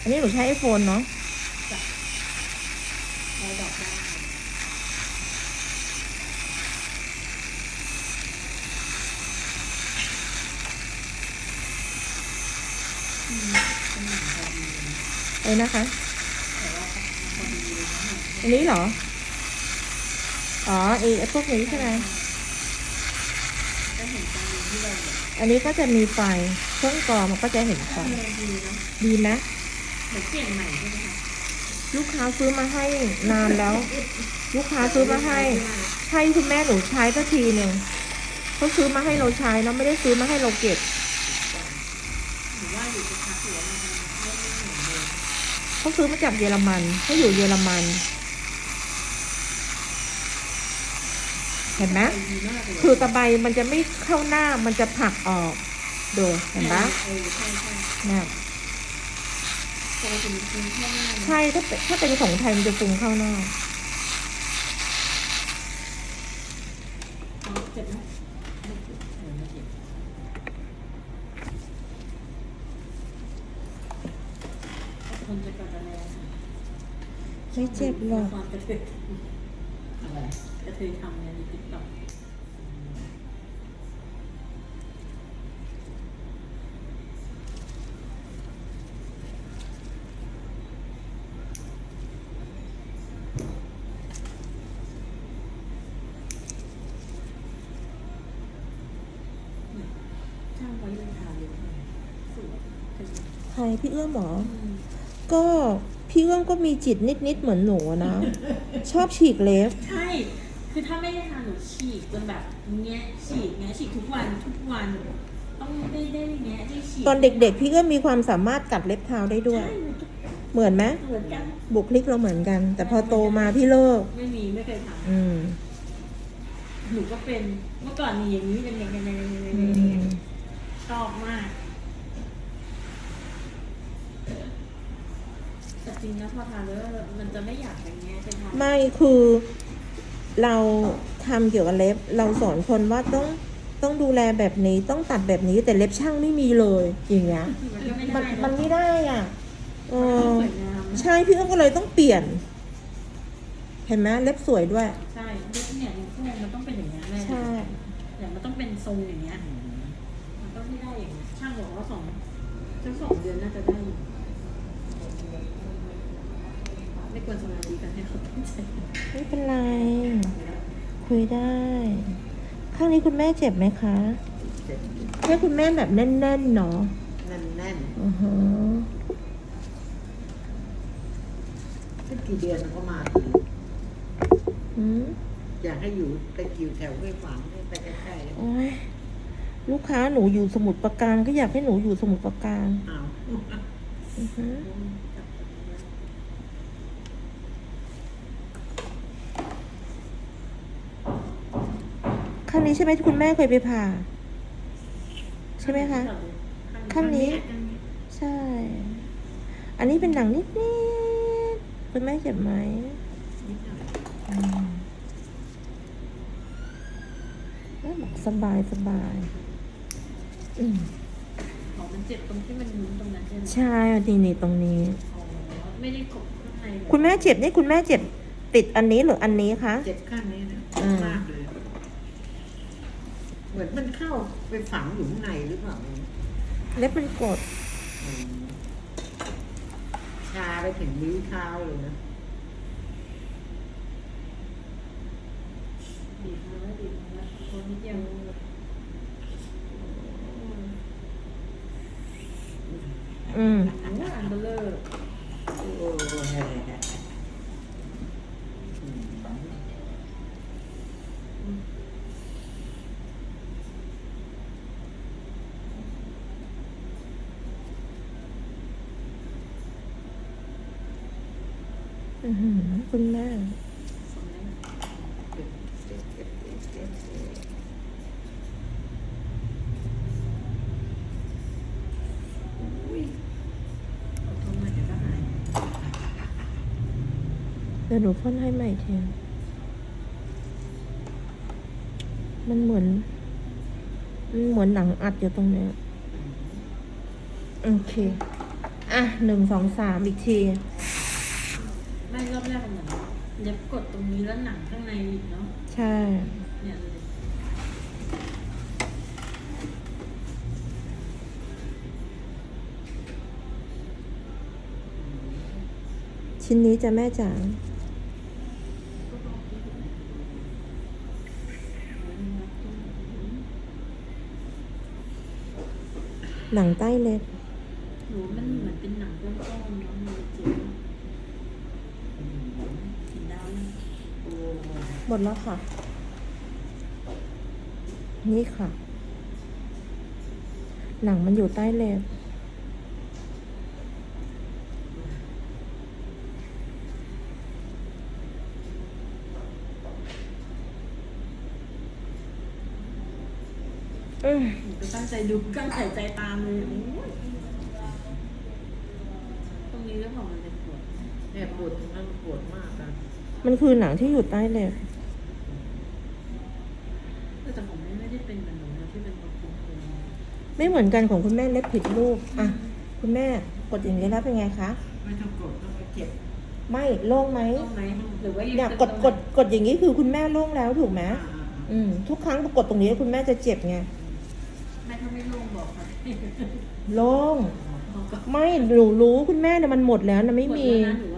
อันนี้หนูใช้ไอโฟนเนาะใช้ดอกไอ้นะคะ อันนี้เหรอ อ๋อไอพวกนี้ใช่ไหมอันนี้ก็จะมีไฟเครื่องกรองมันก็จะเห็นไฟดีนะดีไหม เหมือนเปลี่ยนใหม่ใช่ไหมคะลูกค้าซื้อมาให้นานแล้ว ลูกค้าซื้อมาให้ ให้คุณแม่หนูใช้สักทีหนึ่งเขาซื้อมาให้เราใช้เนอะไม่ได้ซื้อมาให้เราเก็บหรือว่าอยู่จะพักหรือว่ามันไม่ไม่เหมือนเดิมเขาซื้อมาจากเยอรมันเขาอยู่เยอรมันเห็นไหมดีมากเลยคือตะไบมันจะไม่เข้าหน้ามันจะผลักออก ดูเห็นปะเออใช่ใช่เนี่ย ปกติมันกินแค่หน้านะใช่ถ้าเป็นถ้าเป็นของไทยมันจะปรุงเข้าหน้าอ๋อเจ็บไหมไม่เจ็บเออไม่เจ็บคนจะกระแลไม่เจ็บหรอกความกระเทยอะไรกระเทยทำเนี่ยในติ๊กต็อก ช่างไว้ยังทาอยู่สวยเป็น ใค รพี่เอื้อมหมอก็พี่เอื้อมก็มีจิตนิดๆเหมือนหนูนะ ชอบฉีกเล็บ ใช่ คือถ้าไม่ได้ทาหนูฉีกจนแบบเงี้ยฉีกเงี้ยฉีกทุกวันทุกวันต้องได้ได้เงี้ยได้ฉีกตอนเด็กๆ พี่เอื้อมมีความสามารถกัดเล็บเท้าได้ด้วย เหมือนไหมเหมือนกันบุคลิกเราเหมือนกัน แต่พอโตมาพี่เลิก ไม่มีไม่เคยทอืมำหนูก็เป็นเมื่อก่อนมีอย่างนี้เป็นอย่างนี้อย่างนี้อย่างอืนี้อย่างชอบมากแต่ จริงนะพอทาแล้วมันจะไม่อยากอย่างเงี้ยเป็นทาไม่คือเราทำเกี่ยวกับเล็บ เราสอนคนว่าต้องต้องดูแลแบบนี้ต้องตัดแบบนี้แต่เล็บช่างไม่มีเลยอย่างเงี้ยมันก็ไม่มัได้นมันไม่ได้อะเอมันอสวยงามนะใช่พี่เอื้อมก็เลยต้องเปลี่ยน เห็นไหมเล็บสวยด้วย ใช่เล็บเนี่ยมันพวกมันต้องเป็นอย่างนี้ยแม่ใช่อย่างมันต้องเป็นทรงอย่างเงี้ยมันก็ไม่ได้อย่างนี้ยช่างบอกว่าสองสักสองเดือนน่าจะได้อยู่ ไม่ควรสมาธิกันให้เขาตั้งใจไม่เป็นไร คุยได้ ข้างนี้คุณแม่เจ็บไหมคะเจ็บแค่คุณแม่แบบแน่นๆเนาะแน่นแน่นอือฮะสักกี่เดือนเขามาทีอืมอยากให้อยู่ไปอยู่แถวห้วยขวางให้ไปใกล้ๆโอ้ยลูกค้าหนูอยู่สมุทรปราการก็อยากให้หนูอยู่สมุทรปราการอ้าวอือฮะ ข้างนี้ใช่ไหมที่คุณแม่เคยไปผ่า ใช่ไหมคะ ข้างนี้ ใช่ อันนี้เป็นหนังนิดๆคุณแม่เจ็บไหมอืมแม่บอกสบายสบายอืมอ๋อมันเจ็บตรงที่มันนุ้นตรงนั้นใช่ไหมใช่นี่นี่ตรงนี้อ๋อไม่ได้กดข้างในเหรอคุณแม่เจ็บนี่คุณแม่เจ็บติดอันนี้หรืออันนี้คะ เจ็บข้างนี้นะอืมมากเลยเห มือนมันเข้าไปฝังอยู่ข้างในหรือเปล่าเล็บมันกดอืมชาไปถึงนิ้วเท้าเลยนะดีดมาแล้วดีดมาแล้วคนนิดเดียวอืมโอ้อันเบลเลอร์ โอ้ย อือหือคุณแม่เดี๋ยวก็หายเดี๋ยวหนูพ่นให้ใหม่เทีมันเหมือน มันเหมือนหนังอัดอยู่ตรงเนี้ย โอเค อะหนึ่งสองสามอีกที ไม่รอบแรกมันเหมือนเล็บกดตรงนี้แล้วหนังข้างในอีกเนาะใช่ เนี่ยดูดิชิ้นนี้จะแม่จ๋าหนังใต้เล็บหนูมันเหมือนเป็นหนังก้อนๆเนาะมันเจ็บเห็นดาวยัง โอ้ หมดแล้วค่ะ นี่ค่ะ หนังมันอยู่ใต้เล็บอืมหนูก็ตั้งใจดูตั้งใจใจตามเลยตรงนี้เรื่องของมันเป็นปวดเนี่ยปวดตรงนั้นปวดมากอะ มันคือหนังที่อยู่ใต้เล็บแต่ของแม่ไม่ได้เป็นเหมือนหนูนะที่เป็นประคุมเลยไม่เหมือนกันของคุณแม่เล็บผิดรูปอะคุณแม่กดอย่างนี้แล้วเป็นไงคะ ไม่ต้องกดต้องไปเจ็บไม่โล่งไหมต้องไหมหรือว่ายังเนี่ยเป็นกดตรงกดกดอย่างนี้คือคุณแม่โล่งแล้วถูกไหมอ่าอืมทุกครั้งกดตรงนี้คุณแม่จะเจ็บไงแม่ถ้าไม่ลงบอกค่ะโล่งบอกก็ไม่หนูรู้คุณแม่เนี่ยมันหมดแล้วนะไม่มี หดแล้วนะหนูว่า